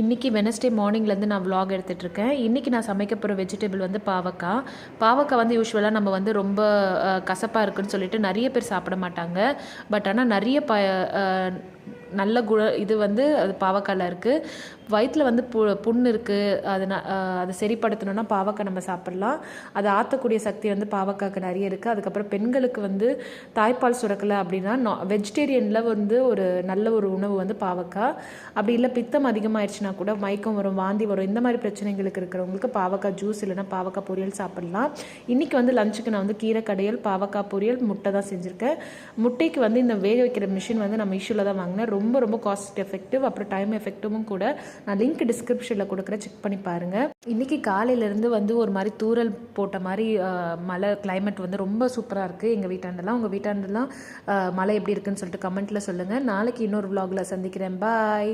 இன்றைக்கி வெனஸ்டே மார்னிங்லேருந்து நான் விலாக் எடுத்துகிட்ருக்கேன் இன்றைக்கி நான் சமைக்க போகிற வெஜிடபிள் வந்து பாவக்காய். பாவக்காய் வந்து யூஸ்வலாக நம்ம வந்து ரொம்ப கசப்பாக இருக்குன்னு சொல்லிட்டு நிறைய பேர் சாப்பிட மாட்டாங்க. பட் ஆனால் நிறைய ப நல்ல குண இது வந்து அது பாவக்காயில் இருக்குது வயிற்றில் வந்து பு புண்ணு இருக்குது அது ந- அதை சரிப்படுத்தணும்னா பாவக்காய் நம்ம சாப்பிட்லாம். அதை ஆற்றக்கூடிய சக்தி வந்து பாவக்காய்க்கு நிறைய இருக்குது அதுக்கப்புறம் பெண்களுக்கு வந்து தாய்ப்பால் சுரக்கலை அப்படின்னா நா வெஜிடேரியனில் வந்து ஒரு நல்ல ஒரு உணவு வந்து பாவக்காய். அப்படி இல்லை பித்தம் அதிகமாகிடுச்சுன்னா கூட மயக்கம் வரும் வாந்தி வரும் இந்த மாதிரி பிரச்சனைகளுக்கு இருக்கிறவங்களுக்கு பாவக்காய் ஜூஸ் இல்லைன்னா பாவக்காய் பொரியல் சாப்பிட்லாம். இன்றைக்கி வந்து லஞ்சுக்கு நான் வந்து கீரை கடையல் பாவக்காய் பொரியல் முட்டை தான் செஞ்சுருக்கேன். முட்டைக்கு வந்து இந்த வேக வைக்கிற மிஷின் வந்து நம்ம இஷ்யூவில் தான் வாங்கினேன். ரொம்ப ரொம்ப காஸ்ட் எஃபெக்டிவ் அப்புறம் டைம் எஃபெக்டிவும் கூட நான் லிங்க் டிஸ்கிரிப்ஷனில் கொடுக்குறேன். செக் பண்ணி பாருங்கள் இன்றைக்கி காலையிலேருந்து வந்து ஒரு மாதிரி தூறல் போட்ட மாதிரி மழை கிளைமேட் வந்து ரொம்ப சூப்பராக இருக்குது எங்கள் வீட்டாண்டெல்லாம் உங்கள் வீட்டாண்டெல்லாம் மழை எப்படி இருக்குன்னு சொல்லிட்டு கமெண்ட்டில் சொல்லுங்கள் நாளைக்கு இன்னொரு vlogல சந்திக்கிறேன். பாய்